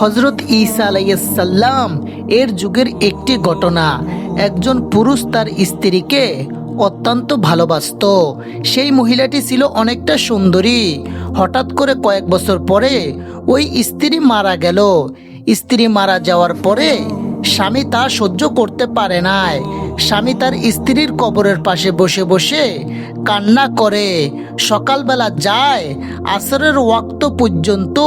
হজরত ঈসা আলাইসাল্লাম এর যুগের একটি ঘটনা। একজন পুরুষ তার স্ত্রীকে অত্যন্ত ভালোবাসত। সেই মহিলাটি ছিল অনেকটা সুন্দরী। হঠাৎ করে কয়েক বছর পরে ওই স্ত্রী মারা গেল। স্ত্রী মারা যাওয়ার পরে স্বামী তা সহ্য করতে পারে নাই। স্বামী তার স্ত্রীর কবরের পাশে বসে বসে কান্না করে। সকালবেলা যায় আসরের ওয়াক্ত পর্যন্ত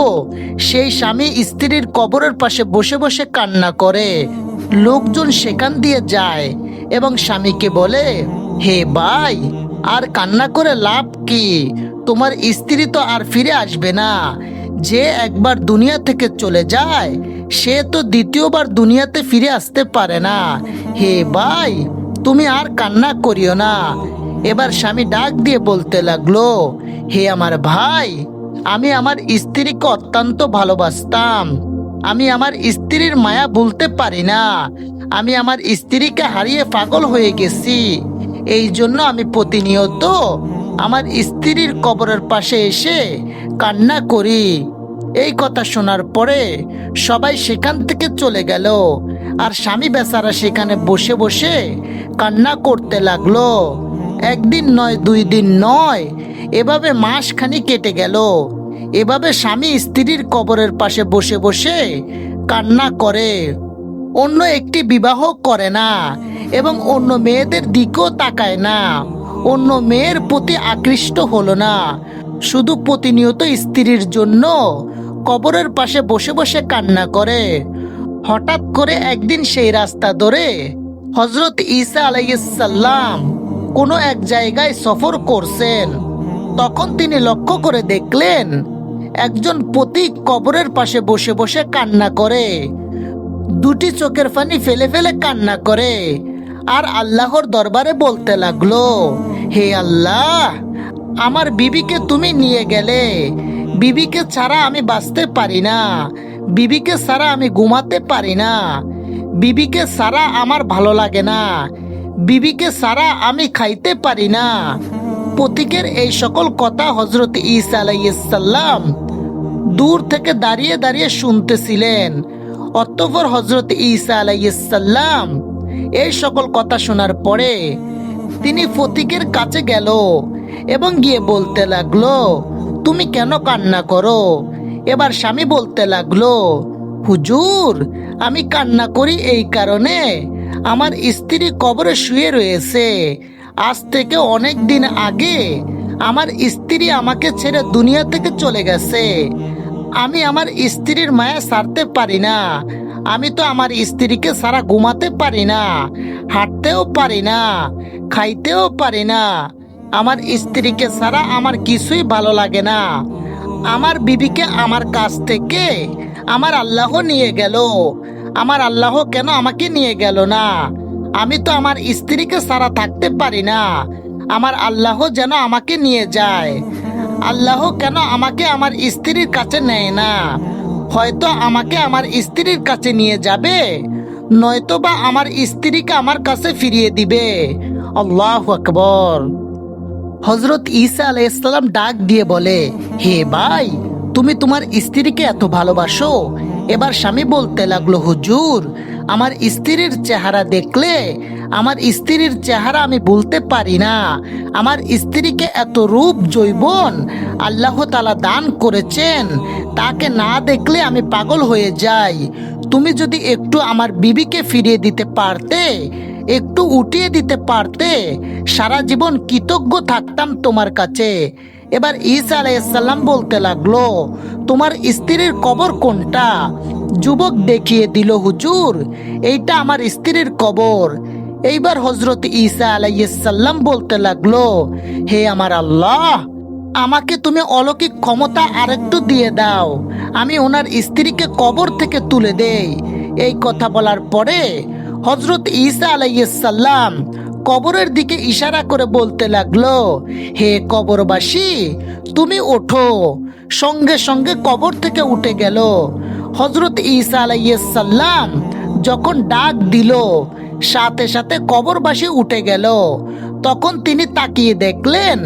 সেই স্বামী স্ত্রীর কবরের পাশে বসে বসে কান্না করে। লোকজন সেখান দিয়ে যায় এবং স্বামীকে বলে, হে ভাই, আর কান্না করে লাভ কি? তোমার স্ত্রী তো আর ফিরে আসবে না। যে একবার দুনিয়া থেকে চলে যায়, সে তো দ্বিতীয়বার দুনিয়াতে ফিরে আসতে পারে না। হে ভাই, তুমি আর কান্না করিও না। এবার স্বামী ডাক দিয়ে বলতে লাগল, হে আমার ভাই, আমি আমার স্ত্রীকে অত্যন্ত ভালোবাসতাম। আমি আমার স্ত্রীর মায়া ভুলতে পারি না। আমি আমার স্ত্রীকে হারিয়ে পাগল হয়ে গেছি। এই জন্য আমি প্রতিনিয়ত আমার স্ত্রীর কবরের পাশে এসে কান্না করি। এই কথা শোনার পরে সবাই সেখান থেকে চলে গেল আর স্বামী বেচারা সেখানে বসে বসে কান্না করতে লাগল। একদিন নয়, দুই দিন নয়, এভাবে মাসখানি কেটে গেল। এভাবে স্বামী স্ত্রীর কবরের পাশে বসে বসে কান্না করে। অন্য একটি বিবাহ করে না এবং অন্য মেয়েদের দিকেও তাকায় না। অন্য মেয়ের প্রতি আকৃষ্ট হলো না। শুধু প্রতিনিয়ত স্ত্রীর জন্য কবরের পাশে বসে বসে কান্না করে। হঠাৎ করে একদিন সেই রাস্তা ধরে হজরত ঈসা আলাইসাল্লাম কোনো এক জায়গায় সফর করছেন। তখন তিনি লক্ষ্য করে দেখলেন একজন পথিক কবরের পাশে বসে বসে কান্না করে। দুটি চোখের ফানি ফেলে ফেলে কান্না করে। আর আল্লাহর দরবারে বলতে লাগল, হে আল্লাহ, আমার বিবিকে তুমি নিয়ে গেলে। বিবিকে ছাড়া আমি বাঁচতে পারি না। বিবিকে ছাড়া আমি ঘুমাতে পারি না। বিবিকে ছাড়া আমার ভালো লাগে না। বিবিকে ছাড়া আমি খাইতে পারি না। প্রতীকের এই সকল কথা হজরত ঈসা আলাইসাল্লাম দূর থেকে দাঁড়িয়ে দাঁড়িয়ে শুনতেছিলেন। অতঃপর হজরত ঈসা আলাইসাল্লাম এই সকল কথা শোনার পরে তিনি ফতিকের কাছে গেল এবং গিয়ে বলতে লাগল, তুমি কেন কান্না করো? এবার স্বামী বলতে লাগল, হুজুর, আমি কান্না করি এই কারণে। আমার স্ত্রী কবরে শুয়ে রয়েছে। আজ থেকে অনেক দিন আগে আমার স্ত্রী আমাকে ছেড়ে দুনিয়া থেকে চলে গেছে। আমি আমার স্ত্রীর মায়া সারতে পারি না। আমি তো আমার স্ত্রীকে সারা ঘুমাতে পারি না, হাঁটতেও পারি না, খাইতেও পারি না। আমার স্ত্রীকে ছাড়া আমার কিছুই ভালো লাগে না। আমার বিবিকে আমার কাছ থেকে আমার আল্লাহ নিয়ে গেল। আমার আল্লাহ কেন আমাকে নিয়ে গেল না? আমি তো আমার স্ত্রীকে সারা থাকতে পারি না। আমার আল্লাহ যেন আমাকে নিয়ে যায়। আল্লাহ কেন আমাকে আমার স্ত্রীর কাছে নেয় না? হয়তো আমাকে আমার স্ত্রীর কাছে নিয়ে যাবে নয়তো বা আমার স্ত্রীকে আমার কাছে ফিরিয়ে দিবে। আল্লাহ আকবর। হজরত ঈসা আলাইসাল্লাম ডাক দিয়ে বলে, হে ভাই, তুমি তোমার স্ত্রীকে এত ভালোবাসো? এবার স্বামী বলতে লাগল, হুজুর, আমার স্ত্রীর চেহারা দেখলে আমার স্ত্রীর চেহারা আমি বলতে পারি না। আমার স্ত্রীকে এত রূপ জৈবন আল্লাহ তালা দান করেছেন, তাকে না দেখলে আমি পাগল হয়ে যাই। তুমি যদি একটু আমার বিবিকে ফিরিয়ে দিতে পারতে, একটু উঠিয়ে দিতে পারতে, সারা জীবন কৃতজ্ঞ থাকতাম তোমার কাছে। এবার ঈসা আলাইসাল্লাম বলতে লাগল, তোমার স্ত্রীর কবর কোনটা? যুবক দেখিয়ে দিল, হুজুর, এইটা আমার স্ত্রীর কবর। এইবার হজরত ঈসা আলাইসাল্লাম বলতে লাগল, হে আমার আল্লাহ, আমাকে তুমি অলৌকিক ক্ষমতা আরেকটু দিয়ে দাও। আমি ওনার স্ত্রীকে কবর থেকে তুলে দেই। এই কথা বলার পরে হজরত ঈসা আলাইসাল্লাম কবরের দিকে ইশারা করে বলতে লাগল, হে কবরবাসী, তুমি ওঠো। সঙ্গে সঙ্গে কবর থেকে উঠে গেল। হজরত ঈসা আলাইসাল্লাম যখন ডাক দিল সাথে সাথে কবরবাসী উঠে গেল। তখন তিনি তাকিয়ে দেখলেন,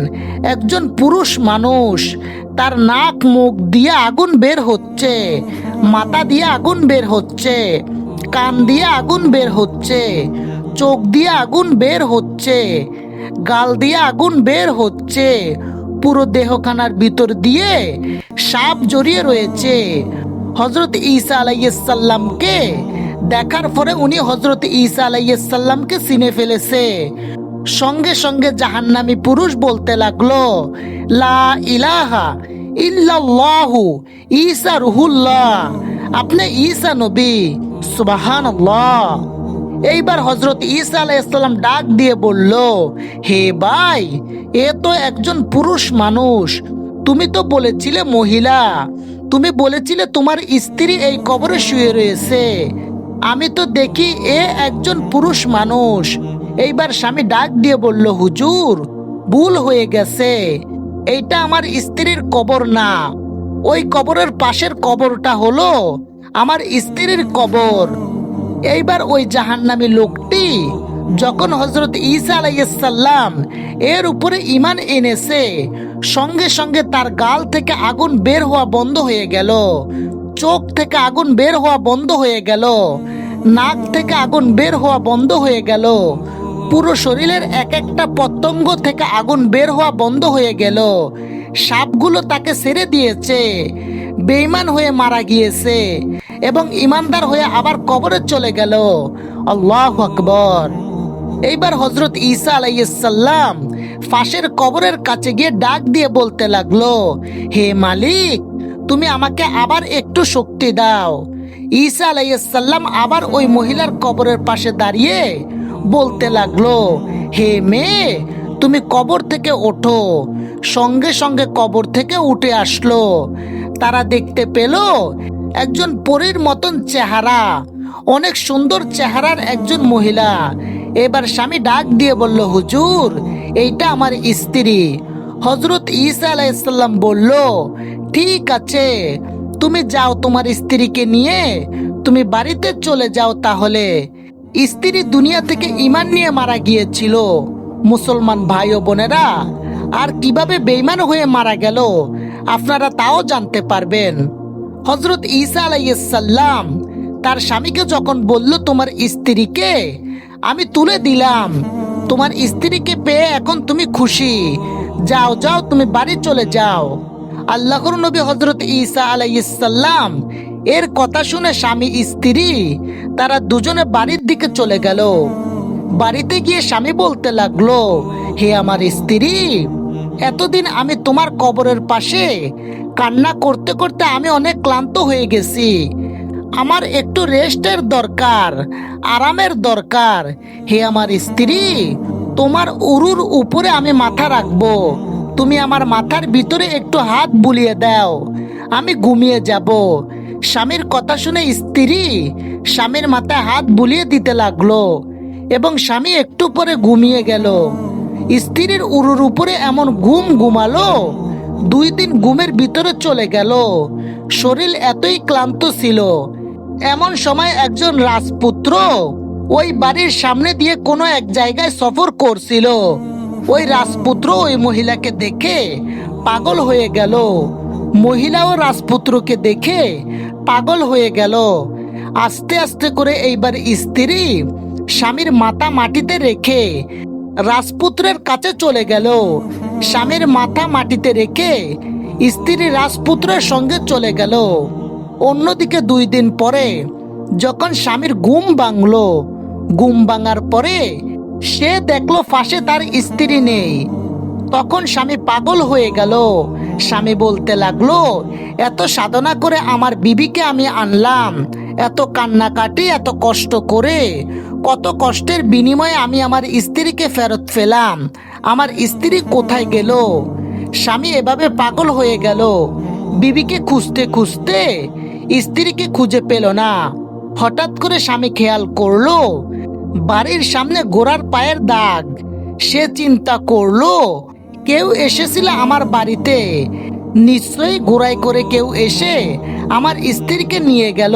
একজন পুরুষ মানুষ, তার নাক মুখ দিয়ে আগুন বের হচ্ছে, মাথা দিয়ে আগুন বের হচ্ছে, কান দিয়ে আগুন বের হচ্ছে, চোখ দিয়ে আগুন বের হচ্ছে, গাল দিয়ে আগুন বের হচ্ছে, পুরো দেহখানার ভিতর দিয়ে সাপ জড়িয়ে রয়েছে। হজরত ঈসা আলাইসাল্লামকে দেখার পরে উনি হজরত ঈসা আলাইসাল্লামকে চিনে ফেলেছে। সঙ্গে সঙ্গে জাহান্নামী পুরুষ বলতে লাগল, লা ইলাহা ইল্লাল্লাহু, ঈসা রুহুল্লাহ, আপনি ঈসা নবী, সুবহানাল্লাহ। এইবার হজরত ঈসা আলাইসাল্লাম ডাক দিয়ে বলল, হে ভাই, এ তো একজন পুরুষ মানুষ, তুমি তো বলেছিলে মহিলা, তুমি বলেছিলে তোমার স্ত্রী এই কবরে শুয়ে রয়েছে আমি তো দেখি এ একজন পুরুষ মানুষ। এইবার স্বামী ডাক দিয়ে বলল, হুজুর, ভুল হয়ে গেছে। এইটা আমার স্ত্রীর কবর না। ওই কবরের পাশের কবরটা হলো আমার স্ত্রীর কবর। এইবার ওই জাহান্নামী লোকটি যখন হজরত ঈসা আলাইসাল্লাম এর উপরে ইমান এনেছে, সঙ্গে সঙ্গে তার গাল থেকে আগুন বের হওয়া বন্ধ হয়ে গেল। চোখ থেকে আগুন বের হওয়া বন্ধ হয়ে গেল। নাক থেকে আগুন বের হওয়া বন্ধ হয়ে গেল। পুরো শরীরের এক একটা পতঙ্গ থেকে আগুন বের হওয়া বন্ধ হয়ে গেল। সাপগুলো তাকে ছেড়ে দিয়েছে। বেইমান হয়ে মারা গিয়েছে এবং ইমানদার হয়ে আবার কবরে চলে গেল। আল্লাহ আকবর। এইবার হজরত ঈসা আলাইসাল্লাম ফাঁসের কবরের কাছে গিয়ে ডাক দিয়ে বলতে লাগল, হে মালিক তুমি আমাকে আবার একটু শক্তি দাও। ঈসা আলাইসাল্লাম আবার ওই মহিলার কবরের পাশে দাঁড়িয়ে বলতে লাগল, হে মেয়ে, তুমি কবর থেকে ওঠো। সঙ্গে সঙ্গে কবর থেকে উঠে আসলো। তারা দেখতে পেল একজন পরীর মতন চেহারা, অনেক সুন্দর চেহারার একজন মহিলা। এবার স্বামী ডাক দিয়ে বলল, হুজুর, এইটা আমার স্ত্রী। হজরত ঈসা আলাইসাল্লাম বলল, ঠিক আছে, তুমি যাও তোমার স্ত্রীকে নিয়ে, তুমি বাড়িতে চলে যাও তাহলে। স্ত্রী দুনিয়া থেকে ইমান নিয়ে মারা গিয়েছিল। মুসলমান ভাই ও বোনেরা, আর কীভাবে বেইমান হয়ে মারা গেল, আপনারা তাও জানতে পারবেন। হজরত ঈসা আলাইসাল্লাম তার স্বামীকে যখন বলল, তোমার স্ত্রীকে আমি তুলে দিলাম, তোমার স্ত্রীকে পেয়ে এখন তুমি খুশি যাও যাও, তুমি বাড়ি চলে যাও। আল্লাহর নবী হজরত ঈসা আলাইসাল্লাম এর কথা শুনে স্বামী স্ত্রী, তারা দুজনে বাড়ির দিকে চলে গেল। বাড়িতে গিয়ে স্বামী বলতে লাগল, হে আমার স্ত্রী, এতদিন আমি তোমার কবরের পাশে কান্না করতে করতে আমি অনেক ক্লান্ত হয়ে গেছি। আমার একটু রেস্টের দরকার, আরামের দরকার। হে আমার স্ত্রী তোমার উরুর উপরে আমি মাথা রাখব। তুমি আমার মাথার ভিতরে একটু হাত বুলিয়ে দাও। আমি ঘুমিয়ে যাব। স্বামীর কথা শুনে স্ত্রী স্বামীর মাথায় হাত বুলিয়ে দিতে লাগল এবং স্বামী একটু পরে ঘুমিয়ে গেল। স্ত্রীর উরুর উপরে এমন ঘুম ঘুমালো, দুই দিন ঘুমের ভিতরে চলে গেল। শরীর এতই ক্লান্ত ছিল। এমন সময় একজন রাজপুত্র ওই বাড়ির সামনে দিয়ে কোনো এক জায়গায় সফর করছিল। ওই রাজপুত্র ওই মহিলাকে দেখে পাগল হয়ে গেল। মহিলাও রাজপুত্রকে দেখে পাগল হয়ে গেল। আস্তে আস্তে করে এইবার স্ত্রী স্বামীর মাথা মাটিতে রেখে রাজপুত্রের কাছে চলে গেল। স্বামীর মাথা মাটিতে রেখে স্ত্রী রাজপুত্রের সঙ্গে চলে গেল। অন্যদিকে দুই দিন পরে যখন স্বামীর ঘুম ভাঙলো ঘুম ভাঙার পরে সে দেখল ফাঁসে তার স্ত্রী নেই। তখন স্বামী পাগল হয়ে গেল। স্বামী বলতে লাগল, এত সাধনা করে আমার বিবিকে আমি আনলাম। এত কান্নাকাটি, এত কষ্ট করে। কত কষ্টের বিনিময়ে আমি আমার স্ত্রীকে ফেরত পেলাম। আমার স্ত্রী কোথায় গেল? স্বামী এভাবে পাগল হয়ে গেল। বিবিকে খুঁজতে খুঁজতে স্ত্রীকে খুঁজে পেল না। হঠাৎ করে স্বামী খেয়াল করল, বাড়ির সামনে গোড়ার পায়ের দাগ। সে চিন্তা করল, কেউ এসেছিল আমার বাড়িতে। নিশ্চয়ই ঘোড়ায় করে কেউ এসে আমার স্ত্রীকে নিয়ে গেল।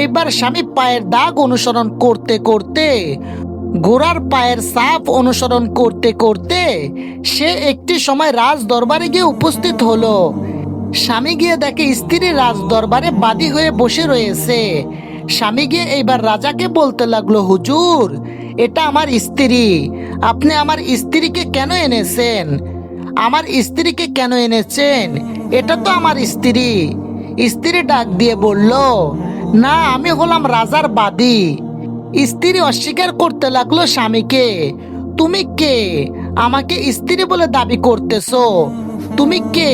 এইবার স্বামী পায়ের দাগ অনুসরণ করতে করতে ঘোড়ার পায়ের সাপ অনুসরণ করতে করতে সে একটি সময় রাজ দরবারে গিয়ে উপস্থিত হলো। স্বামী গিয়ে দেখে স্ত্রী রাজ দরবারে বাদী হয়ে বসে রয়েছে। স্বামী গিয়ে এইবার রাজাকে বলতে লাগল, হুজুর, এটা আমার স্ত্রী। আপনি আমার স্ত্রীকে কেন এনেছেন? আমার স্ত্রীকে কেন এনেছেন? এটা তো আমার স্ত্রী। স্ত্রী ডাক দিয়ে বলল, না, আমি হলাম রাজার বাদী। স্ত্রী অস্বীকার করতে লাগল স্বামীকে, তুমি কে? আমাকে স্ত্রী বলে দাবি করতেছো। তুমি কে?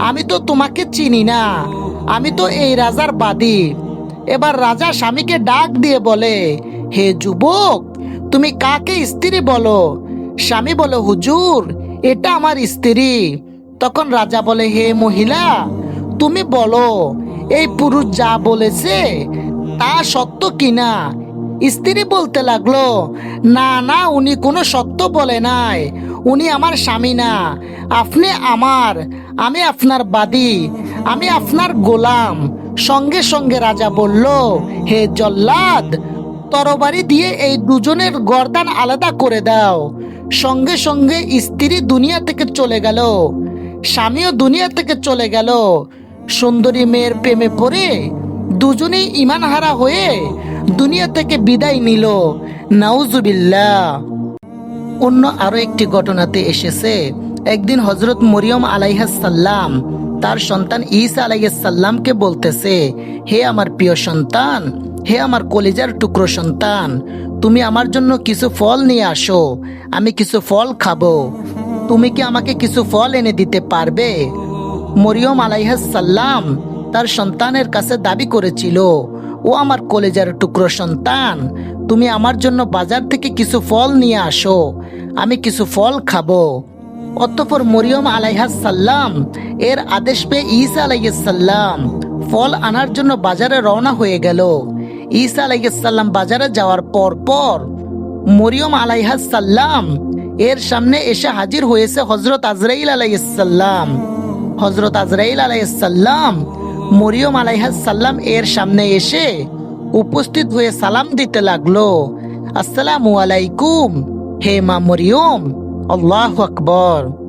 আমি তো তোমাকে চিনি না। আমি তো এই রাজার বাদী। এবার রাজা স্বামীকে ডাক দিয়ে বলে, হে যুবক, তুমি কাকে স্ত্রী বলো? স্বামী বলে, হুজুর, এটা আমার স্ত্রী। তখন রাজা বলে, হে মহিলা, তুমি বলো, এই পুরুষ যা বলেছে তা সত্য কিনা? স্ত্রী বলতে লাগল, না না, উনি কোনো সত্য বলে নাই। উনি আমার স্বামী না। আপনি আমার, আমি আপনার বাদী, আমি আপনার গোলাম। সঙ্গে সঙ্গে রাজা বলল, হে জল্লাদ, তরবারি দিয়ে এই দুজনের গর্দান আলাদা করে দাও। সঙ্গে সঙ্গে স্ত্রী দুনিয়া থেকে চলে গেল, স্বামীও দুনিয়া থেকে চলে গেল। সুন্দরী মেয়ের প্রেমে পড়ে দুজনেই ইমান হারা হয়ে দুনিয়া থেকে বিদায় নিল। নাউজুবিল্লাহ। অন্য আরও একটি ঘটনাতে এসেছে। একদিন হজরত মরিয়ম আলাইহাসাল্লাম তার সন্তান ঈসা আলাইহাসাল্লামকে বলতেছে, হে আমার প্রিয় সন্তান, হে আমার কলিজার টুকরো সন্তান, তুমি আমার জন্য কিছু ফল নিয়ে আসো, আমি কিছু ফল খাব। তুমি কি আমাকে কিছু ফল এনে দিতে পারবে? মরিয়ম আলাইহাসাল্লাম তার সন্তানের কাছে দাবি করেছিল, ও আমার কলেজার টুকরো সন্তান, তুমি আমার জন্য বাজার থেকে কিছু ফল নিয়ে আসো, আমি কিছু ফল খাব। অতঃপর মরিয়ম আলাইহাসাল্লাম এর আদেশ পেয়ে ঈসা আলাইসাল্লাম ফল আনার জন্য বাজারে রওনা হয়ে গেল। ঈসা আলাইসাল্লাম বাজারে যাওয়ার পর পর মরিয়ম আলাইহাসাল্লাম এর সামনে এসে হাজির হয়েছে হজরত আজরাইল আলাইসাল্লাম হজরত আজরাইল আলাইসাল্লাম মরিয়ম আলাইহাসাল্লাম এর সামনে এসে উপস্থিত হয়ে সালাম দিতে লাগল। আসসালামু আলাইকুম, হে মা মরিয়ম, আল্লাহ আকবর।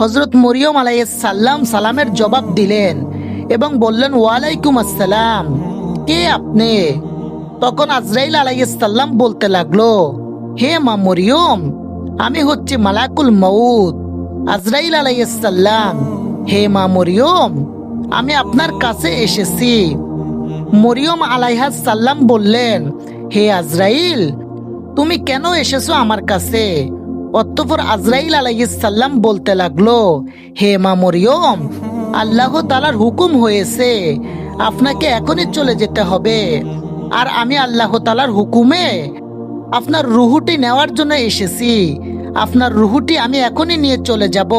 হজরত মরিয়ম আলাইসাল্লাম সালামের জবাব দিলেন এবং বললেন, ওয়ালাইকুম আসসালাম। কে আপনি? তখন আজরাইল আলাইসাল্লাম বলতে লাগল, হে মা মরিয়ম, আমি হচ্ছি মালাকুল মউদ আজরাইল আলাইসাল্লাম হে মা মরিয়ম, আমি আপনার কাছে এসেছি। মরিয়ম সাল্লাম বললেন, হে আজরাইল, তুমি কেন এসেছ আমার কাছে? অতঃপর আজরাইল আলাইসাল্লাম বলতে লাগল, হে মা মরিয়ম আল্লাহ তালার হুকুম হয়েছে, আপনাকে এখনই চলে যেতে হবে। আর আমি আল্লাহ তালার হুকুমে আপনার রুহুটি নেওয়ার জন্য এসেছি। আপনার রুহুটি আমি এখনই নিয়ে চলে যাব।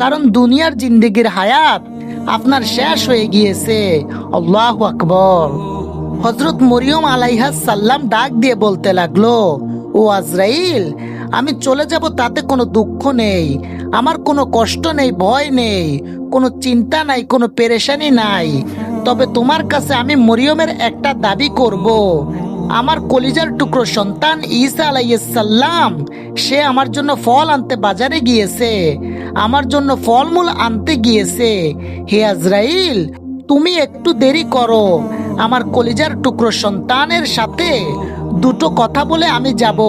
কারণ দুনিয়ার জিন্দিগির হায়াত আপনার শেষ হয়ে গিয়েছে। আল্লাহ আকবর। হজরত মরিয়ম আলাইহাস সাল্লাম ডাক দিয়ে বলতে লাগল, ও আজরাইল আমি চলে যাব তাতে কোনো দুঃখ নেই, আমার কোনো কষ্ট নেই, ভয় নেই, কোনো চিন্তা নাই, কোনো পেরেশানি নাই। তবে তোমার কাছে আমি মরিয়মের একটা দাবি করব। আমার কলিজার টুকরো সন্তান ঈসা আলাইসাল্লাম সে আমার জন্য ফল আনতে বাজারে গিয়েছে, আমার জন্য ফলমূল আনতে গিয়েছে। হে আজরাইল, তুমি একটু দেরি করো। আমার কলিজার টুকরো সন্তানের সাথে দুটো কথা বলে আমি যাব।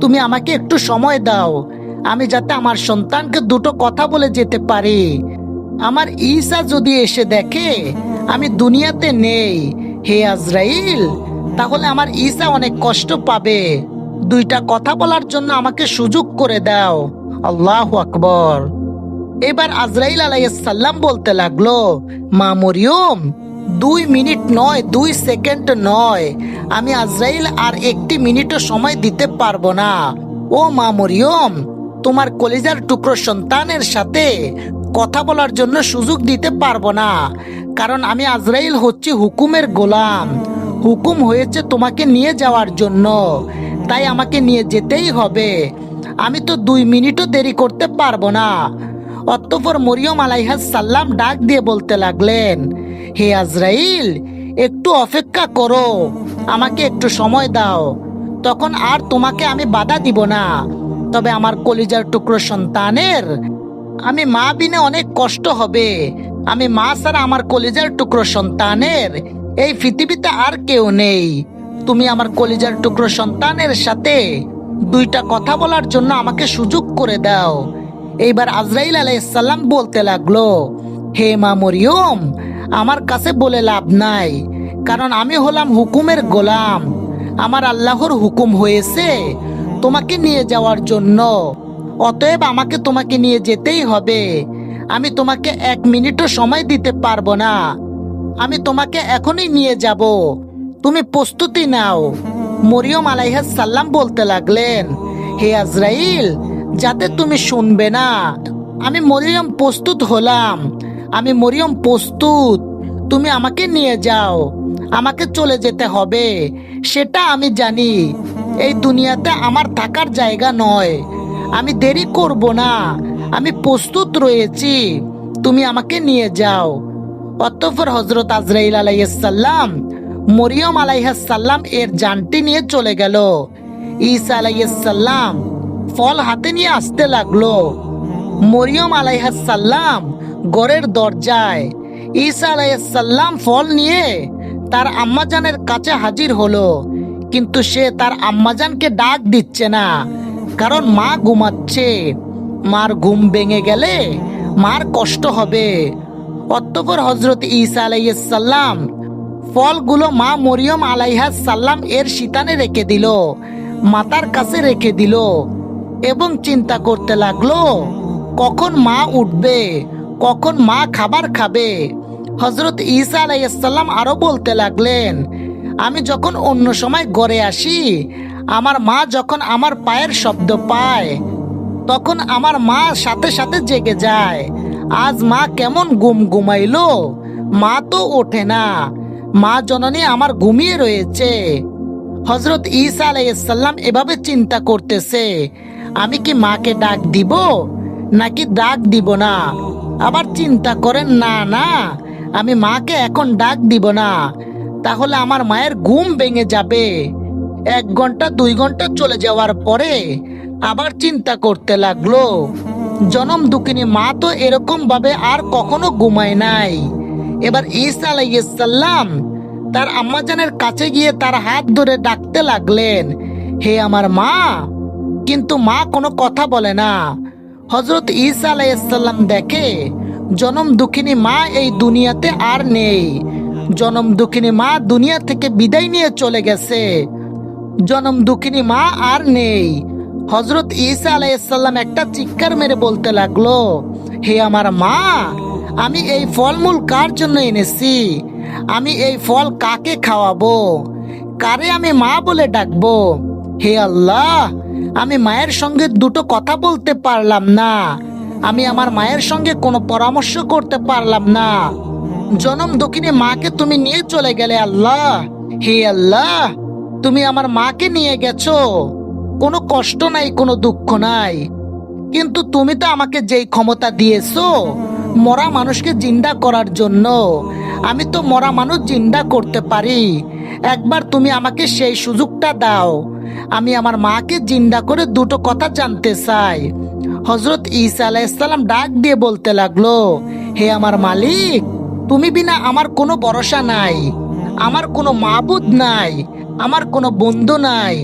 তুমি আমাকে একটু সময় দাও। আমি যাতে আমার সন্তানকে দুটো কথা বলে যেতে পারি। আমার ঈসা যদি এসে দেখে, আমি দুনিয়াতে নেই। হে আজরাইল, তাহলে আমার ঈসা অনেক কষ্ট পাবে। দুইটা কথা বলার জন্য আমাকে সুযোগ করে দাও। আল্লাহ আকবর। এবার আজরাইল আলাইসাল্লাম বলতে লাগল, মা মরিয়ম দুই মিনিট নয়, দুই সেকেন্ড নয়। আমি আজরাইল আর একটি মিনিটও সময় দিতে পারব না। ও মা মরিয়ম, তোমার কলিজার টুকরো সন্তানের সাথে কথা বলার জন্য সুযোগ দিতে পারব না, কারণ আমি আজরাইল হচ্ছি হুকুমের গোলাম। হুকুম হয়েছে তোমাকে নিয়ে যাওয়ার জন্য, তাই আমাকে নিয়ে যেতেই হবে। আমি তো দুই মিনিটও দেরি করতে পারব না। অতঃপর মরিয়ম আলাইহাস সাল্লাম ডাক দিয়ে বলতে লাগলেন হে আজরাইল, একটু অপেক্ষা করো, আমাকে একটু সময় দাও। তখন আর তোমাকে আমি বাধা দিব না। তবে আমার কলিজার টুকরো সন্তানের, আমি মা বিনে অনেক কষ্ট হবে। আমি মা ছাড়া আমার কলিজার টুকরো সন্তানের, এই পৃথিবীতে আর কেউ নেই। তুমি আমার কলিজার টুকরো সন্তানের সাথে দুইটা কথা বলার জন্য আমাকে সুযোগ করে দাও। এইবার আজরাইল আলাইসাল্লাম বলতে লাগল, হে মা মরিয়ম আমার কাছে বলে লাভ নাই, কারণ আমি হলাম হুকুমের গোলাম। আমার আল্লাহর হুকুম হয়েছে তোমাকে নিয়ে যাওয়ার জন্য। অতএব আমাকে তোমাকে নিয়ে যেতেই হবে। আমি তোমাকে এক মিনিটও সময় দিতে পারব না। আমি তোমাকে এখনই নিয়ে যাব। তুমি প্রস্তুতি নাও। মরিয়ম আলাইহাস সাল্লাম বলতে লাগলেন, হে আজরাইল, যাতে তুমি শুনবে না, আমি মরিয়ম প্রস্তুত হলাম। আমি মরিয়ম প্রস্তুত। তুমি আমাকে নিয়ে যাও। আমাকে চলে যেতে হবে। সেটা আমি জানি। এই দুনিয়াতে আমার থাকার জায়গা নয়। আমি দেরি করব না। আমি প্রস্তুত রয়েছি। তুমি আমাকে নিয়ে যাও। অতঃপর হজরত আজরাইল আলাইসাল্লাম মরিয়ম আলাইহাসাল্লাম এর জানটি নিয়ে চলে গেল। ঈসা আলাইসাল্লাম ফল হাতে নিয়ে আসতে লাগল। মরিয়ম আলাইহাসাল্লাম গড়ের দরজায়। ঈসা আলাইসাল্লাম ফল নিয়ে তার আম্মাজানের কাছে হাজির হলো। কিন্তু সে তার আম্মাজানকে ডাক দিচ্ছে না, কারণ মা ঘুমাচ্ছে। মার ঘুম ভেঙে গেলে মার কষ্ট হবে। অতঃপর হজরত ঈসা আলাইসাল্লাম ফলগুলো মা মরিয়ম আলাইহাস সাল্লাম এর শীতানে রেখে দিল, মাতার কাছে রেখে দিল এবং চিন্তা করতে লাগল, কখন মা উঠবে? কখন মা খাবার খাবে? হজরত ঈসা আলাইসাল্লাম আরও বলতে লাগলেন, আমি যখন অন্য সময় গড়ে আসি, আমার মা যখন আমার পায়ের শব্দ পায়, তখন আমার মা সাথে সাথে জেগে যায়। আজ মা কেমন গুম ঘুমাইলো মা তো ওঠে না। মা জননী আমার ঘুমিয়ে রয়েছে। হজরত ঈসা আলাইসাল্লাম এভাবে চিন্তা করতেছে, আমি কি মাকে ডাক দিব? নাকি ডাক দিব না? আবার চিন্তা করেন, না না, আমি মাকে এখন ডাক দিব না। তাহলে আমার মায়ের ঘুম ভেঙে যাবে। এক ঘণ্টা, দুই ঘণ্টা চলে যাওয়ার পরে আবার চিন্তা করতে লাগল। জনম দুঃখিনী মা তো এরকম ভাবে আর কখনো ঘুমায় নাই। এবার ঈসা আলাইসাল্লাম তার আম্মাজানের কাছে গিয়ে তার হাত ধরে ডাকতে লাগলেন, হে আমার মা, কিন্তু মা কোনো কথা বলে না। হজরত ঈসা আলাইসাল্লাম দেখে, জনম দুঃখিনী মা এই দুনিয়াতে আর নেই। জনম দুঃখিনী মা দুনিয়া থেকে বিদায় নিয়ে চলে গেছে। জনম দুঃখিনী মা আর নেই। হজরত ঈসা আলাইসাল্লাম একটা চিৎকার মেরে বলতে লাগল, হে আমার মা, আমি এই ফলমূল কার জন্য এনেছি? আমি এই ফল কাকে খাওয়াবো? কারে আমি মা বলে ডাকবো? হে আল্লাহ আমি মায়ের সঙ্গে দুটো কথা বলতে পারলাম না। আমি আমার মায়ের সঙ্গে কোনো পরামর্শ করতে পারলাম না। জনম দক্ষিণে মাকে তুমি নিয়ে চলে গেলে আল্লাহ। হে আল্লাহ, তুমি আমার মাকে নিয়ে গেছো। কোনো কষ্ট নাই, কোনো দুঃখ নাই। কিন্তু তুমি তো আমাকে যেই ক্ষমতা দিয়েছ, মরা মানুষকে জিন্দা করার জন্য। আমি তো মরা মানুষ জিন্দা করতে পারি। একবার তুমি আমাকে সেই সুযোগটা দাও। আমি আমার মাকে জিন্দা করে দুটো কথা জানতে চাই। হজরত ঈসা আলাইসাল্লাম ডাক দিয়ে বলতে লাগল, হে আমার মালিক, তুমি বিনা আমার কোনো ভরসা নাই, আমার কোনো মাবুদ নাই, আমার কোনো বন্ধু নাই।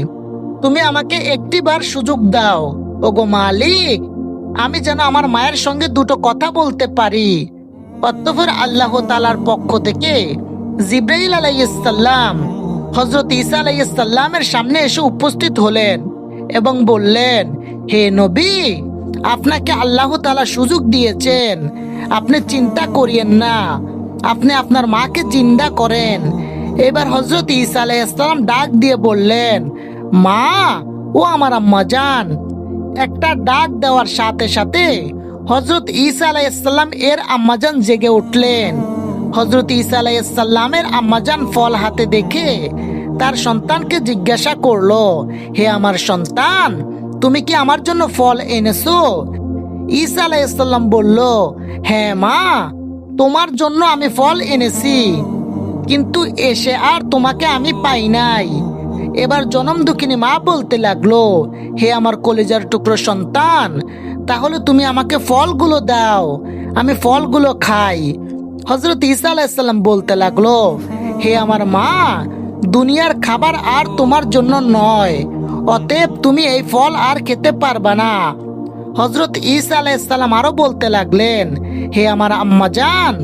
তুমি আমাকে একটিবার সুযোগ দাও। ওগো মালিক, আমি যেন আমার মায়ের সঙ্গে দুটো কথা বলতে পারি। অতঃপর আল্লাহ তালার পক্ষ থেকে জিব্রাইল আলাইসাল্লাম হজরত ঈসা আলাইসাল্লামের সামনে এসে উপস্থিত হলেন এবং বললেন, হে নবী, আপনাকে আল্লাহ তালা সুযোগ দিয়েছেন। আপনি চিন্তা করিয়েন না। আপনি আপনার মাকে চিন্তা করেন। এবার হজরত ঈসা আলাইসাল্লাম ডাক দিয়ে বললেন, মা, ও আমার আম্মা যান একটা ডাক দেওয়ার সাথে সাথে হজরত ঈসা আলাইসাল্লাম এর আম্মাজান জেগে উঠলেন। হজরত ঈসা আলাইসাল্লামের আম্মাজান ফল হাতে দেখে তার সন্তানকে জিজ্ঞাসা করল, হে আমার সন্তান, তুমি কি আমার জন্য ফল এনেছো? ঈসা আলাইসাল্লাম বলল হ্যাঁ মা, তোমার জন্য আমি ফল এনেছি, কিন্তু এসে আর তোমাকে আমি পাই নাই। এবার জনম দুঃখিনী মা বলতে লাগল, হে আমার কলেজার টুকরো সন্তান, তাহলে তুমি আমাকে ফলগুলো দাও, আমি ফলগুলো খাই। হজরত ঈসা আলাইসাল্লাম বলতে লাগল, হে আমার মা, দুনিয়ার খাবার আর তোমার জন্য নয়, অতএব তুমি এই ফল আর খেতে পারবা না। হজরত ঈসা আলাইসাল্লাম আরও বলতে লাগলেন, হে আমার আম্মা জান,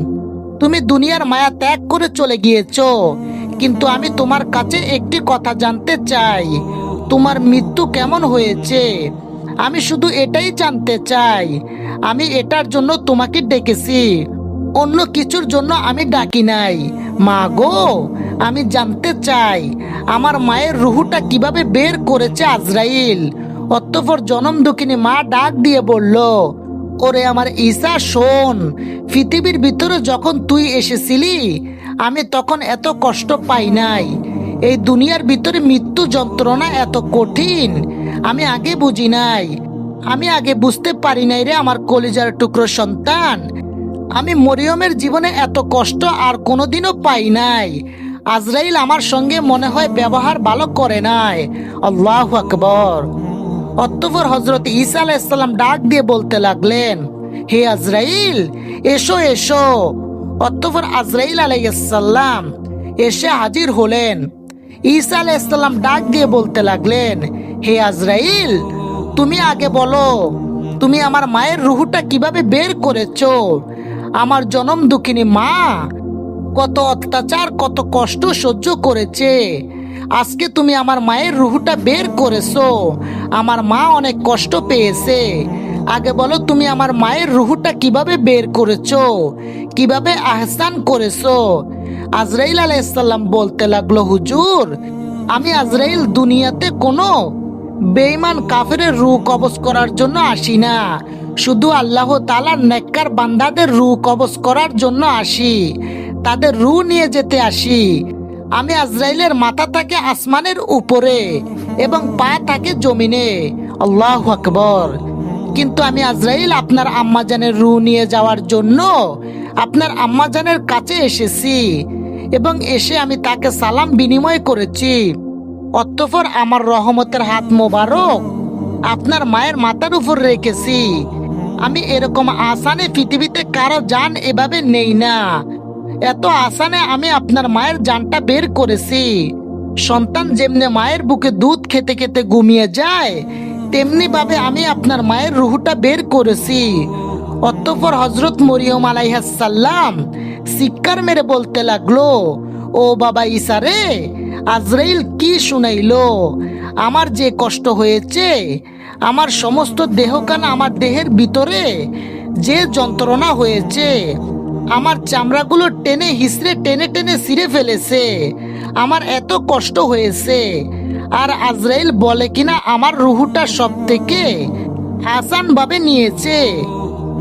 তুমি দুনিয়ার মায়া ত্যাগ করে চলে গিয়েছ, কিন্তু আমি তোমার কাছে একটি কথা জানতে চাই, তোমার মৃত্যু কেমন হয়েছে? আমি শুধু এটাই জানতে চাই, আমি এটার জন্য তোমাকে ডেকেছি। অন্য কিছুর জন্য আমি ডাকি নাই। মা গো, আমি জানতে চাই, আমার মায়ের রুহুটা কীভাবে বের করেছে আজরাইল? অতঃপর জনম দুঃখিনী মা ডাক দিয়ে বলল, ওরে আমার ঈশা শোন, পৃথিবীর ভিতরে যখন তুই এসেছিলি, আমি তখন এত কষ্ট পাই নাই। এই দুনিয়ার ভিতরে মৃত্যু যন্ত্রণা এত কঠিন, আমি আগে বুঝি নাই। আমি আগে বুঝতে পারি নাই রে আমার কলিজার টুকরো সন্তান। আমি মরিয়মের জীবনে এত কষ্ট আর কোনোদিনও পাই নাই। আজরাইল আমার সঙ্গে মনে হয় ব্যবহার ভালো করে নাই। আল্লাহ আকবর। অতঃপর হজরত ঈসা আলাইসাল্লাম ডাক দিয়ে বলতে লাগলেন, হে আজরাইল, এসো এসো। অতঃপর আজরাইল আলাইসাল্লাম এসে হাজির হলেন। ঈসা আলাইসাল্লাম ডাক দিয়ে বলতে লাগলেন, হে আজরাইল, তুমি আগে বলো, তুমি আমার মায়ের রুহুটা কীভাবে বের করেছ? আমার জনম দুঃখিনী মা, কত অত্যাচার, কত কষ্ট সহ্য করেছে। আজকে তুমি আমার মায়ের রুহুটা বের করেছ। আমার মা অনেক কষ্ট পেয়েছে। আগে বলো, তুমি আমার মায়ের রুহুটা কীভাবে বের করেছ? কীভাবে আহসান করেছ? আজরাইল আলাইসাল্লাম বলতে লাগল, হুজুর, আমি আজরাইল দুনিয়াতে কোনো বেঈমান কাফের রু কবজ করার জন্য আসি না। শুধু আল্লাহ তালার নেককার বান্দাদের রু কবজ করার জন্য আসি, তাদের রু নিয়ে যেতে আসি। আমি আজরাইলের মাথা থাকে আসমানের উপরে এবং পা থাকে জমিনে। আল্লাহ আকবর। কিন্তু আমি আজরাইল আপনার আম্মাজানের রু নিয়ে যাওয়ার জন্য আপনার আম্মাজানের কাছে এসেছি এবং এসে আমি তাকে সালাম বিনিময় করেছি। অতঃপর আমার রহমতের হাত মোবারক আপনার মায়ের মাথার উপর রেখেছি। আমি এরকম আসানে পৃথিবীতে কারও যান এভাবে নেই না। এত আসানে আমি আপনার মায়ের জানটা বের করেছি। সন্তান যেমনি মায়ের বুকে দুধ খেতে খেতে ঘুমিয়ে যায় তেমনি ভাবে আমি আপনার মায়ের রুহুটা বের করেছি। অতঃপর হজরত মরিয়ম আলাইহাসাল্লাম শিক্ষার মেরে বলতে লাগল, ও বাবা ইসারে আজরাইল কি শুনাইলো? আমার যে কষ্ট হয়েছে আমার সমস্ত দেহকানা আমার দেহের ভিতরে যে যন্ত্রণা হয়েছে, আমার চামড়াগুলো টেনে হিসড়ে টেনে টেনে ছিঁড়ে ফেলেছে, আমার এত কষ্ট হয়েছে। আর আজরাইল বলে কিনা আমার রুহুটা সব থেকে আসান ভাবে নিয়েছে।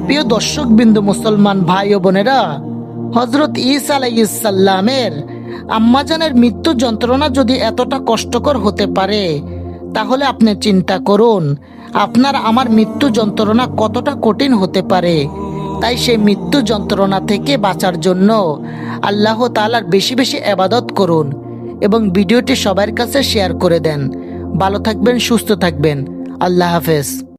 প্রিয় দর্শক বিন্দু মুসলমান ভাই ও বোনেরা হজরত ইসা আলাইসাল্লামের আম্মাজানের মৃত্যু যন্ত্রণা যদি এতটা কষ্টকর হতে পারে তাহলে আপনি চিন্তা করুন, আপনার আমার মৃত্যু যন্ত্রণা কতটা কঠিন হতে পারে? তাই সেই মৃত্যু যন্ত্রণা থেকে বাঁচার জন্য আল্লাহ তালার বেশি বেশি আবাদত করুন এবং ভিডিওটি সবার কাছে শেয়ার করে দেন। ভালো থাকবেন, সুস্থ থাকবেন। আল্লাহ হাফেজ।